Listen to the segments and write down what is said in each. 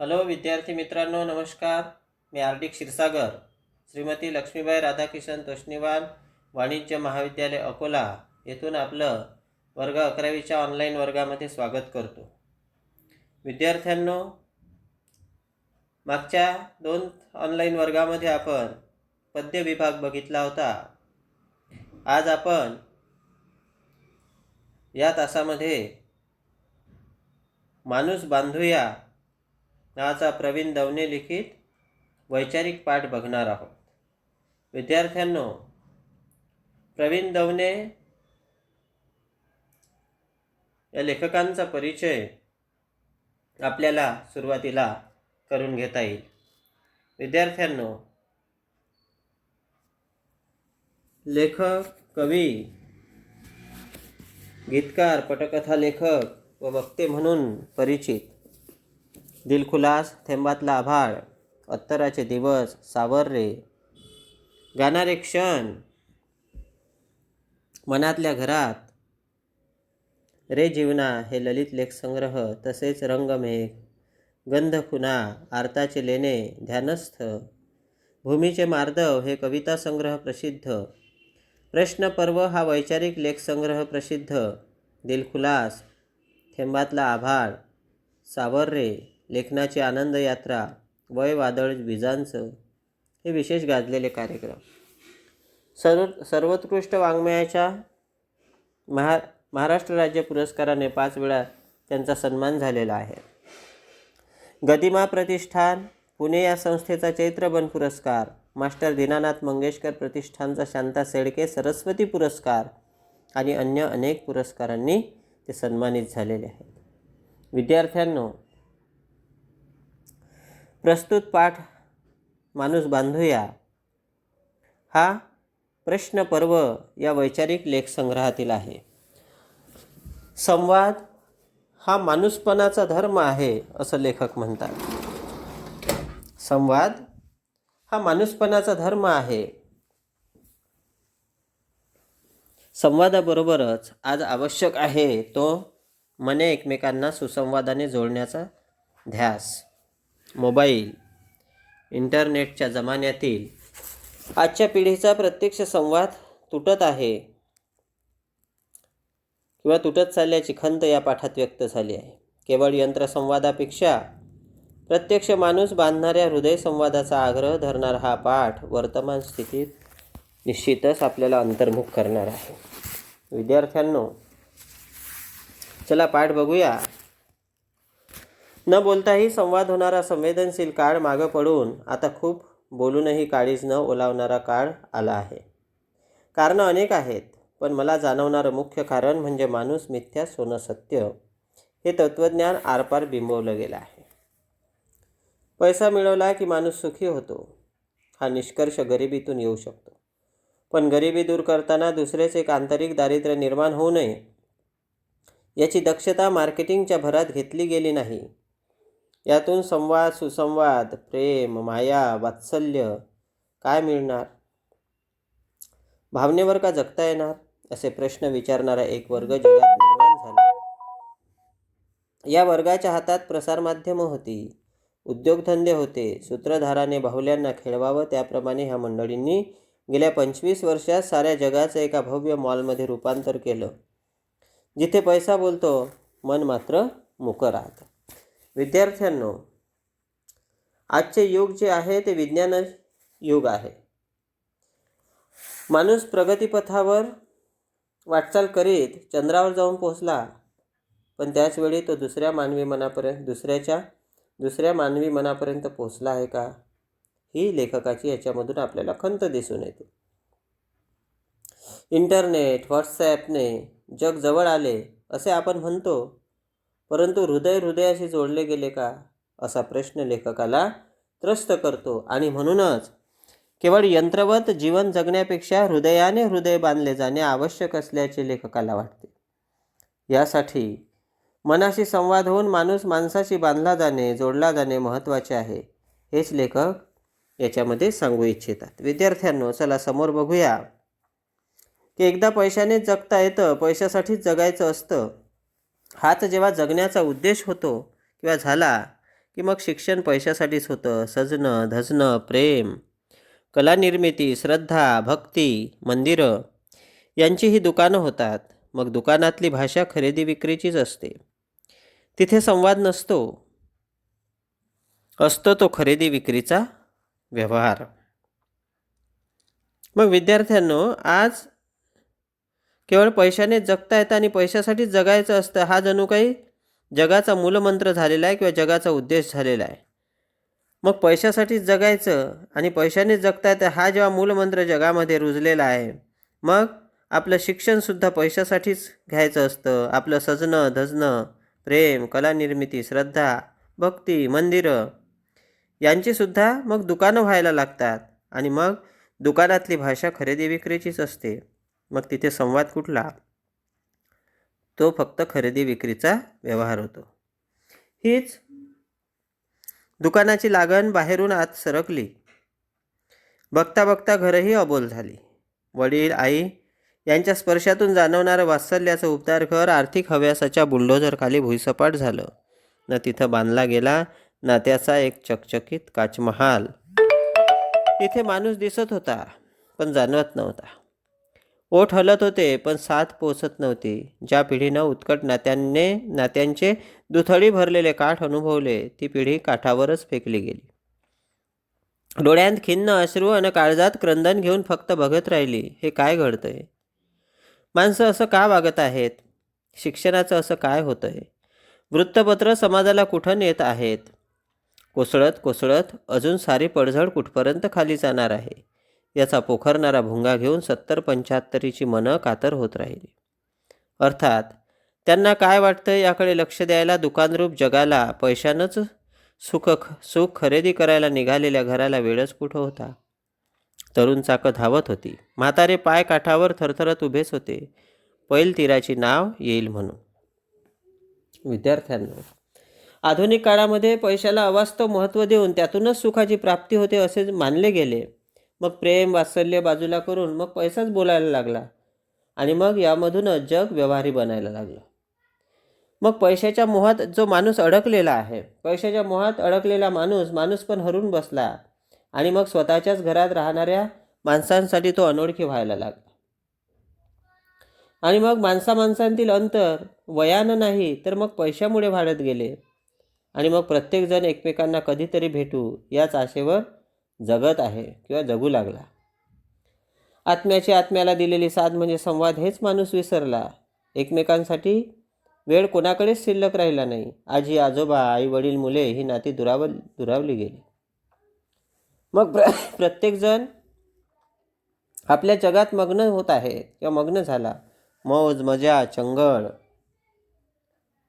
Hello विद्यार्थी मित्रांनो नमस्कार. मी आर डी क्षीरसागर. श्रीमती लक्ष्मीबाई राधाकिशन तोष्णीवाल वाणिज्य महाविद्यालय अकोला येथून आपलं वर्ग अकरावीच्या ऑनलाईन वर्गामध्ये स्वागत करतो. विद्यार्थ्यांनो मागच्या दोन ऑनलाईन वर्गामध्ये आपण पद्य विभाग बघितला होता. आज आपण या तासामध्ये माणूस बांधूया नावाचा प्रवीण दवने लिखित वैचारिक पाठ बघणार आहोत. विद्यार्थ्यांनो प्रवीण दवने या लेखकांचा परिचय आपल्याला सुरुवातीला करून घेता येईल. विद्यार्थ्यांनो लेखक कवी गीतकार पटकथा लेखक व वक्ते म्हणून परिचित दिलखुलास थेंबातला आभाळ अत्तराचे दिवस सावर्रे गाणारे क्षण मनातल्या घरात. रे जीवना हे ललित लेखसंग्रह तसेच रंगमेघ. गंधखुना आरताचे लेणे ध्यानस्थ. भूमीचे मार्दव हे कविता संग्रह प्रसिद्ध. प्रश्न पर्व हा वैचारिक लेखसंग्रह प्रसिद्ध. दिलखुलास थेंबातला आभाळ सावर्रे लेखनाची आनंद यात्रा वय वादळ विजांचं हे विशेष गाजलेले कार्यक्रम. सर्व सर्वोत्कृष्ट वाङ्मयाच्या महा महाराष्ट्र राज्य पुरस्काराने पाच वेळा त्यांचा सन्मान झालेला आहे. गदिमा प्रतिष्ठान पुणे या संस्थेचा चैत्रबन पुरस्कार मास्टर दीनानाथ मंगेशकर प्रतिष्ठानचा शांता सेडके सरस्वती पुरस्कार आणि अन्य अनेक पुरस्कारांनी ते सन्मानित झालेले आहेत. विद्यार्थ्यांनो प्रस्तुत पाठ माणूस बांधूया. हा प्रश्न पर्व या वैचारिक लेखसंग्रहातील आहे. संवाद हा माणूसपणाचा धर्म आहे असं लेखक म्हणतात. संवाद हा माणूसपणाचा धर्म आहे. संवादाबरोबरच आज आवश्यक आहे तो मने एकमेकांना सुसंवादाने जोडण्याचा ध्यास. मोबाईल इंटरनेटच्या जमान्यातील आजच्या पिढीचा प्रत्यक्ष संवाद तुटत आहे किंवा तुटत चालल्याची खंत या पाठात व्यक्त झाली आहे. केवळ यंत्रसंवादापेक्षा प्रत्यक्ष माणूस बांधणाऱ्या हृदय संवादाचा आग्रह धरणारा हा पाठ वर्तमान स्थितीत निश्चितच आपल्याला अंतर्मुख करणार आहे. विद्यार्थ्यांनो चला पाठ बघूया. न बोलताही संवाद होणारा संवेदनशील काळ मागं पडून आता खूप बोलूनही काळीज न ओलावणारा काळ आला आहे. कारणं अनेक आहेत पण मला जाणवणारं मुख्य कारण म्हणजे माणूस मिथ्या सोनं सत्य हे तत्त्वज्ञान आरपार बिंबवलं गेलं आहे. पैसा मिळवला की माणूस सुखी होतो. हा निष्कर्ष गरिबीतून येऊ शकतो. पण गरिबी दूर करताना दुसरेच एक आंतरिक दारिद्र्य निर्माण होऊ नये याची दक्षता मार्केटिंगच्या भरात घेतली गेली नाही. यातून संवाद सुसंवाद प्रेम माया वात्सल्य काय मिळणार? भावनेवर का जगता येणार? असे प्रश्न विचारणारा एक वर्ग जगात निर्माण झाला. या वर्गाच्या हातात प्रसारमाध्यमं होती उद्योगधंदे होते सूत्रधाराने बाहुल्यांना खेळवावं त्याप्रमाणे ह्या मंडळींनी गेल्या पंचवीस वर्षात साऱ्या जगाचं एका भव्य मॉलमध्ये रूपांतर केलं. जिथे पैसा बोलतो मन मात्र मुकं राहतं. विद्यार्थ्यांनो आजचे युग जे आहे ते विज्ञान युग आहे. माणूस प्रगतीपथावर वाटचाल करीत चंद्रावर जाऊन पोहोचला पण त्याचवेळी तो दुसऱ्या मानवी मनापर्यंत दुसऱ्याच्या दुसऱ्या मानवी मनापर्यंत पोहोचला आहे का? ही लेखकाची याच्यामधून आपल्याला खंत दिसून येते. इंटरनेट व्हॉट्सॲपने जग जवळ आले असे आपण म्हणतो परंतु हृदय हृदयाशी जोडले गेले का? असा प्रश्न लेखकाला त्रस्त करतो आणि म्हणूनच केवळ यंत्रवत जीवन जगण्यापेक्षा हृदयाने हृदय बांधले जाणे आवश्यक असल्याचे लेखकाला वाटते. यासाठी मनाशी संवाद होऊन माणूस माणसाशी बांधला जाणे जोडला जाणे महत्त्वाचे आहे हेच लेखक याच्यामध्ये सांगू इच्छितात. विद्यार्थ्यांनो चला समोर बघूया. की एकदा पैशानेच जगता येतं पैशासाठीच जगायचं असतं हाच जेव्हा जगण्याचा उद्देश होतो किंवा झाला की मग शिक्षण पैशासाठीच होतं. सजणं धजणं प्रेम कलानिर्मिती श्रद्धा भक्ती मंदिरं यांची ही दुकानं होतात. मग दुकानातली भाषा खरेदी विक्रीचीच असते. तिथे संवाद नसतो. असतो तो खरेदी विक्रीचा व्यवहार. मग विद्यार्थ्यांनो आज केवळ पैशाने जगता येतं आणि पैशासाठीच जगायचं असतं हा जणू काही जगाचा मूलमंत्र झालेला आहे किंवा जगाचा उद्देश झालेला आहे. मग पैशासाठीच जगायचं आणि पैशानेच जगता येतं हा जेव्हा मूलमंत्र जगामध्ये रुजलेला आहे मग आपलं शिक्षणसुद्धा पैशासाठीच घ्यायचं असतं. आपलं सजणं धजणं प्रेम कलानिर्मिती श्रद्धा भक्ती मंदिरं यांचीसुद्धा मग दुकानं व्हायला लागतात आणि मग दुकानातली भाषा खरेदी विक्रीचीच असते. मग तिथे संवाद कुठला? तो फक्त खरेदी विक्रीचा व्यवहार होतो. हीच दुकानाची लागण बाहेरून आत सरकली. बघता बघता घरही अबोल झाली. वडील आई यांच्या स्पर्शातून जाणवणारं वात्सल्याचं उबदार घर आर्थिक हव्यासाच्या बुलडोझरखाली भुईसपाट झालं. न तिथं बांधला गेला ना त्याचा एक चकचकीत काचमहाल. तिथे माणूस दिसत होता पण जाणवत नव्हता. ओठ हलत होते पण साथ पोचत नव्हती. ज्या पिढीनं उत्कट नात्यांनी नात्यांचे दुथडी भरलेले काठ अनुभवले ती पिढी काठावरच फेकली गेली. डोळ्यांत खिन्न अश्रू आणि काळजात क्रंदन घेऊन फक्त बघत राहिली हे काय घडतंय? माणसं असं का वागत आहेत? शिक्षणाचं असं काय होतंय? वृत्तपत्र समाजाला कुठं नेत आहेत? कोसळत कोसळत अजून सारी पडझड कुठपर्यंत खाली जाणार आहे? याचा पोखरणारा भुंगा घेऊन सत्तर पंच्याहत्तरीची मनं कातर होत राहिली. अर्थात त्यांना काय वाटतं याकडे लक्ष द्यायला दुकानरूप जगाला पैशानंच सुख सुख खरेदी करायला निघालेल्या घराला वेळच कुठं होता? तरुण चाकं धावत होती. म्हातारे पाय काठावर थरथरत उभेच होते. पैल तीराची नाव येईल म्हणून. विद्यार्थ्यांना आधुनिक काळामध्ये पैशाला अवास्तव महत्त्व देऊन त्यातूनच सुखाची प्राप्ती होते असे मानले गेले. मग प्रेम वात्सल्य बाजूला करून मग पैसाच बोलायला लागला. आणि मग यामधूनच जग व्यवहारी बनायला लागलं. मग पैशाच्या मोहात जो माणूस अडकलेला आहे पैशाच्या मोहात अडकलेला माणूस माणूस पण हरून बसला. आणि मग स्वतःच्याच घरात राहणाऱ्या माणसांसाठी तो अनोळखी व्हायला लागला. आणि मग माणसा माणसांतील अंतर वयानं नाही तर मग पैशामुळे वाढत गेले. आणि मग प्रत्येकजण एकमेकांना कधीतरी भेटू याच आशेवर जगत आहे किंवा जगू लागला. आत्म्याची आत्म्याला दिलेली साथ म्हणजे संवाद हेच माणूस विसरला. एकमेकांसाठी वेळ कोणाकडेच शिल्लक राहिला नाही. आजी आजोबा आई वडील मुले ही नाती दुराव दुरावली गेली. मग प्र प्रत्येकजण आपल्या जगात मग्न होत आहे किंवा मग्न झाला. मौज मजा चंगळ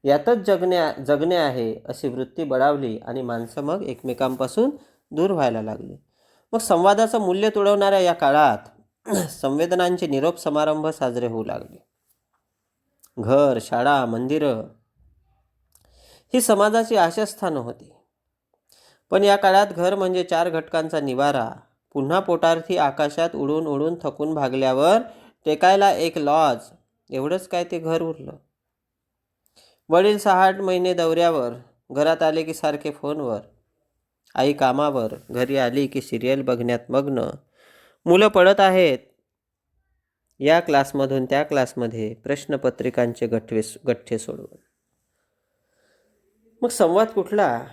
यातच जगण्या जगणे आहे अशी वृत्ती बळावली आणि माणसं मग एकमेकांपासून दूर व्हायला लागले. मग संवादाचं मूल्य तुडवणाऱ्या या काळात संवेदनांचे निरोप समारंभ साजरे होऊ लागले. घर शाळा मंदिरं ही समाजाची आशास्थानं होती. पण या काळात घर म्हणजे चार घटकांचा निवारा. पुन्हा पोटार्थी आकाशात उडून उडून थकून भागल्यावर टेकायला एक लॉज एवढंच काय ते घर उरलं. वडील सहा आठ महिने दौऱ्यावर घरात आले की सारखे फोनवर. आई कामावर घरी आली की सिरियल बघण्यात मग्न. मुलं पडत आहेत. या क्लासमधून त्या क्लासमध्ये प्रश्नपत्रिकांचे गठ्ठे गठ्ठे सोडवून. मग संवाद कुठला?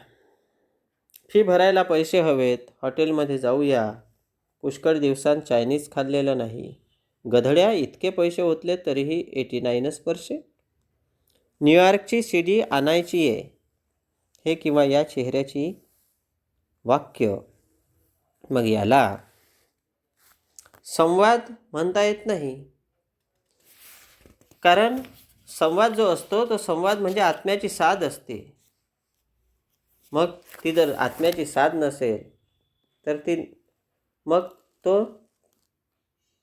फी भरायला पैसे हवेत. हॉटेलमध्ये जाऊया. पुष्कळ दिवसांत चायनीज खाल्लेलं नाही. गधड्या इतके पैसे ओतले तरीही एटी नाईनच पर्सेंट. न्यूयॉर्कची सी डी आणायची आहे हे किंवा या चेहऱ्याची वाक्य. मग याला संवाद म्हणता येत नाही. कारण संवाद जो असतो तो संवाद म्हणजे आत्म्याची साध असते. मग ती जर आत्म्याची साध नसेल तर ती मग तो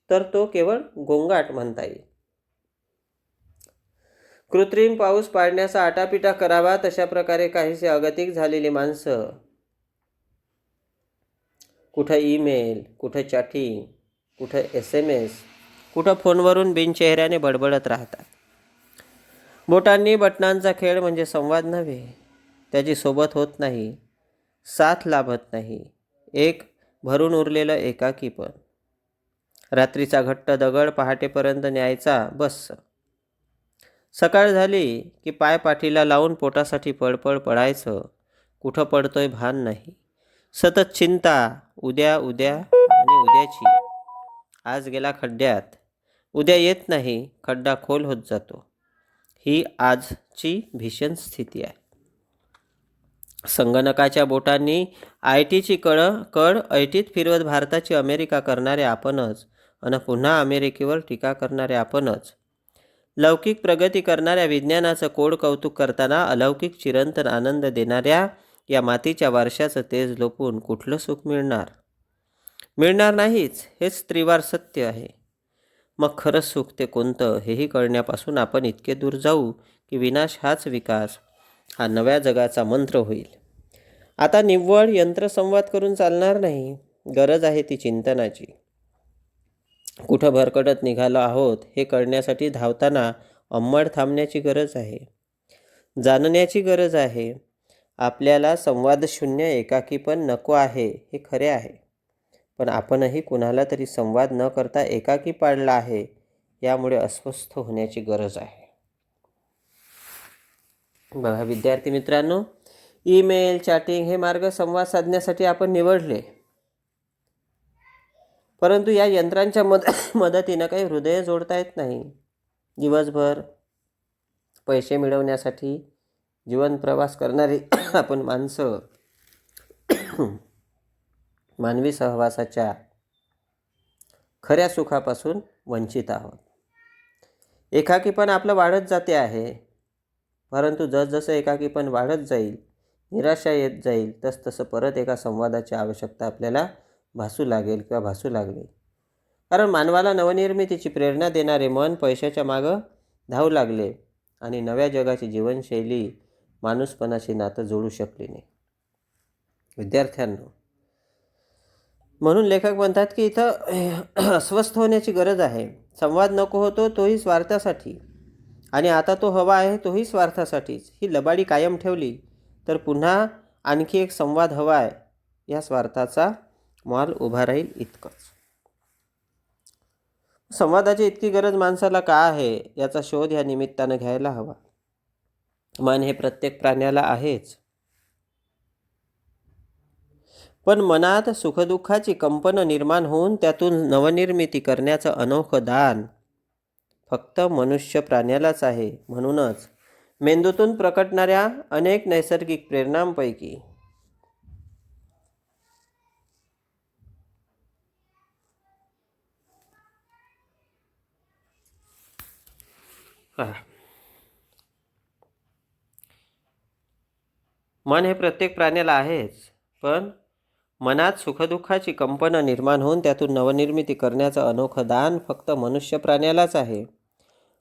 तर तो केवळ गोंगाट म्हणता येईल. कृत्रिम पाऊस पाडण्याचा आटापिटा करावा तशा प्रकारे काहीसे अगतिक झालेली माणसं. कुठं ईमेल कुठं चॅटिंग कुठं एस एम एस कुठं फोनवरून बिनचेहऱ्याने बडबडत राहतात. बोटांनी बटनांचा खेळ म्हणजे संवाद नव्हे. त्याची सोबत होत नाही. साथ लाभत नाही. एक भरून उरलेलं एकाकीपण रात्रीचा घट्ट दगड पहाटेपर्यंत न्यायचा बस. सकाळ झाली की पाय पाठीला लावून पोटासाठी पळपळ पडायचं कुठं पडतोय भान नाही. सतत चिंता उद्या उद्या आणि उद्याची. आज गेला खड्ड्यात. उद्या येत नाही खड्डा खोल होत जातो. ही आजची भीषण स्थिती आहे. संगणकाच्या बोटांनी आय टीची कळ कड ऐटीत फिरवत भारताची अमेरिका करणारे आपणच आणि पुन्हा अमेरिकेवर टीका करणारे आपणच. लौकिक प्रगती करणाऱ्या विज्ञानाचं कोड कौतुक करताना अलौकिक चिरंतन आनंद देणाऱ्या या मातीच्या वारशाचं तेज लोपून कुठलं सुख मिळणार? मिळणार नाहीच हेच त्रिवार सत्य आहे. मग खरंच सुख ते कोणतं हेही कळण्यापासून आपण इतके दूर जाऊ की विनाश हाच विकास हा नव्या जगाचा मंत्र होईल. आता निव्वळ यंत्रसंवाद करून चालणार नाही गरज आहे ती चिंतनाची. कुठं भरकटत निघालो आहोत हे कळण्यासाठी धावताना अंमड थांबण्याची गरज आहे. जाणण्याची गरज आहे. आपल्याला संवादशून्य एकाकी पण नको आहे हे खरे आहे. पण आपणही कुणाला तरी संवाद न करता एकाकी पाडला आहे यामुळे अस्वस्थ होण्याची गरज आहे. बघा विद्यार्थी मित्रांनो ईमेल चॅटिंग हे मार्ग संवाद साधण्यासाठी आपण निवडले. परंतु या यंत्रांच्या मद मदतीनं काही हृदय जोडता येत नाही. दिवसभर पैसे मिळवण्यासाठी जीवन प्रवास करणारी आपण माणसं मानवी सहवासाच्या खऱ्या सुखापासून वंचित आहोत. एकाकीपण आपलं वाढत जाते आहे परंतु जसजसं एकाकीपण वाढत जाईल निराशा येत जाईल तसतसं परत एका संवादाची आवश्यकता आपल्याला भासू लागेल किंवा भासू लागली. कारण मानवाला नवनिर्मितीची प्रेरणा देणारे मन पैशाच्या मागं धावू लागले आणि नव्या जगाची जीवनशैली माणूसपणाशी नातं जोडू शकली नाही. विद्यार्थ्यांना म्हणून लेखक म्हणतात की इथं अस्वस्थ होण्याची गरज आहे. संवाद नको होतो तोही स्वार्थासाठी. आणि आता तो हवा आहे तोही स्वार्थासाठीच. ही लबाडी कायम ठेवली तर पुन्हा आणखी एक संवाद हवा आहे. या स्वार्थाचा माल उभा राहील इतकंच. संवादाची इतकी गरज माणसाला का आहे? याचा शोध या निमित्तानं घ्यायला हवा. मन हे प्रत्येक प्राण्याला आहेच. पण मनात सुखदुःखाची कंपनं निर्माण होऊन त्यातून नवनिर्मिती करण्याचं अनोखं दान फक्त मनुष्य प्राण्यालाच आहे म्हणूनच मेंदूतून प्रकटणाऱ्या अनेक नैसर्गिक प्रेरणांपैकी मन हे प्रत्येक प्राण्याला आहेच पण मनात सुखदुःखाची कंपनं निर्माण होऊन त्यातून नवनिर्मिती करण्याचं अनोखं दान फक्त मनुष्य प्राण्यालाच आहे.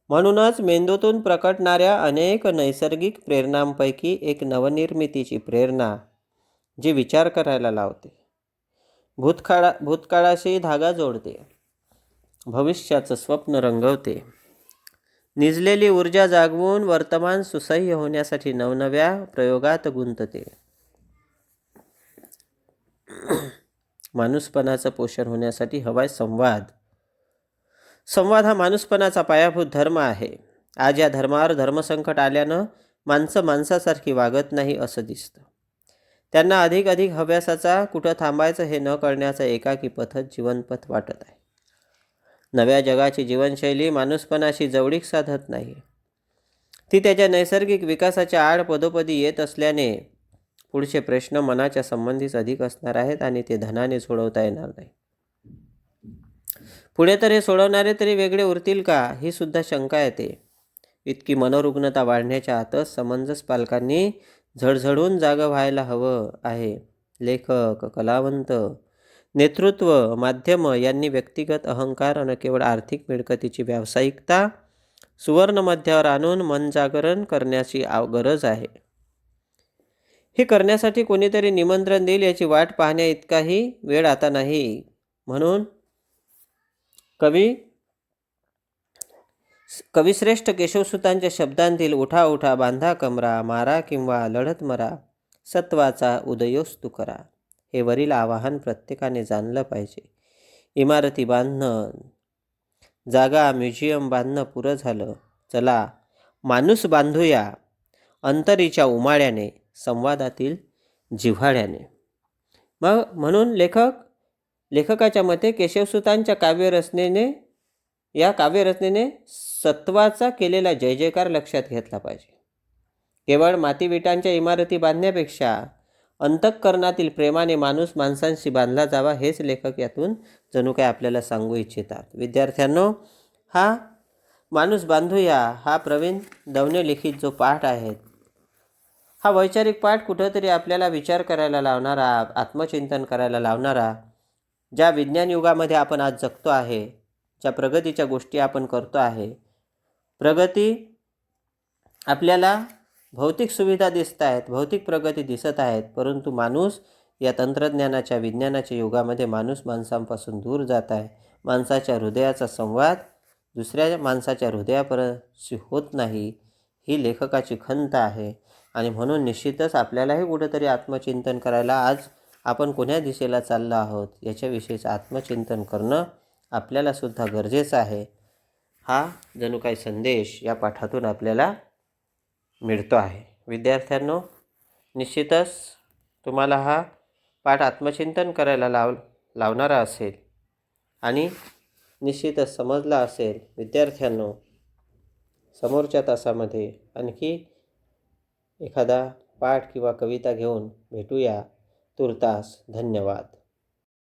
म्हणूनच मेंदूतून प्रकटणाऱ्या अनेक नैसर्गिक प्रेरणांपैकी एक नवनिर्मितीची प्रेरणा जी विचार करायला लावते. भूतकाळा भूतकाळाशी धागा जोडते. भविष्याचं स्वप्न रंगवते. निजलेली ऊर्जा जागवून वर्तमान सुसह्य होण्यासाठी नवनव्या प्रयोगात गुंतते. माणूसपणाचं पोषण होण्यासाठी हवाय संवाद. संवाद हा माणूसपणाचा पायाभूत धर्म आहे. आज या धर्मावर धर्मसंकट आल्यानं माणसं माणसासारखी वागत नाही असं दिसतं. त्यांना अधिक अधिक हव्यासाचा कुठं थांबायचं हे न कळण्याचं एकाकी पथच जीवनपथ वाटत आहे. नव्या जगाची जीवनशैली माणूसपणाशी जवळीक साधत नाही. ती त्याच्या नैसर्गिक विकासाच्या आड पदोपदी येत असल्याने पुढचे प्रश्न मनाच्या संबंधीच अधिक असणार आहेत आणि ते धनाने सोडवता येणार नाही. पुढे तर हे सोडवणारे तरी वेगळे उरतील का? ही सुद्धा शंका येते. इतकी मनोरुग्णता वाढण्याच्या आतच समंजस पालकांनी झडझडून जागं व्हायला हवं आहे. लेखक कलावंत नेतृत्व माध्यम यांनी व्यक्तिगत अहंकार आणि केवळ आर्थिक मिळकतीची व्यावसायिकता सुवर्ण मध्यावर आणून मनजागरण करण्याची आव गरज आहे. हे करण्यासाठी कोणीतरी निमंत्रण देईल याची वाट पाहण्या इतकाही वेळ आता नाही. म्हणून कवी कविश्रेष्ठ केशवसुतांच्या शब्दांतील उठा उठा बांधा कमरा मारा किंवा लढत मरा सत्वाचा उदयोस्तु करा. हे वरील आवाहन प्रत्येकाने जाणलं पाहिजे. इमारती बांधणं जागा म्युझियम बांधणं पुरं झालं. चला माणूस बांधूया. अंतरीच्या उमाळ्याने संवादातील जिव्हाळ्याने मग म्हणून लेखक लेखकाच्या मते केशवसुतांच्या काव्यरचनेने या काव्यरचनेने सत्वाचा केलेला जय जयकार लक्षात घेतला पाहिजे. केवळ मातीविटांच्या इमारती बांधण्यापेक्षा अंतःकरणातील प्रेमाने माणूस माणसांशी बांधला जावा हेच लेखक यातून जणू काय आपल्याला सांगू इच्छितात. विद्यार्थ्यांनो हा माणूस बांधूया हा प्रवीण दवने लिखित जो पाठ आहे हा वैचारिक पाठ कुठंतरी आपल्याला विचार करायला लावणारा आत्मचिंतन करायला लावणारा ज्या विज्ञान युगामध्ये आपण आज जगतो आहे ज्या प्रगतीच्या गोष्टी आपण करतो आहे प्रगती आपल्याला भौतिक सुविधा दिसत आहेत भौतिक प्रगती दिसत आहेत परंतु माणूस या तंत्रज्ञानाच्या विज्ञानाच्या युगामध्ये माणूस माणसांपासून दूर जात आहे. माणसाच्या हृदयाचा संवाद दुसऱ्या माणसाच्या हृदयापर्यंत होत नाही ही लेखकाची खंत आहे. आणि म्हणून निश्चितच आपल्यालाही कुठंतरी आत्मचिंतन करायला आज आपण कोण्या दिशेला चाललो आहोत याच्याविषयीचं आत्मचिंतन करणं आपल्यालासुद्धा गरजेचं आहे. हा जणू काही संदेश या पाठातून आपल्याला मिळतो आहे. विद्यार्थ्यांनो निश्चितच तुम्हाला हा पाठ आत्मचिंतन करायला लाव लावणारा असेल आणि निश्चितच समजला असेल विद्यार्थ्यांनो समोरच्या तासामध्ये आणखी एखादा पाठ किंवा कविता घेऊन भेटूया. तुर्तास धन्यवाद.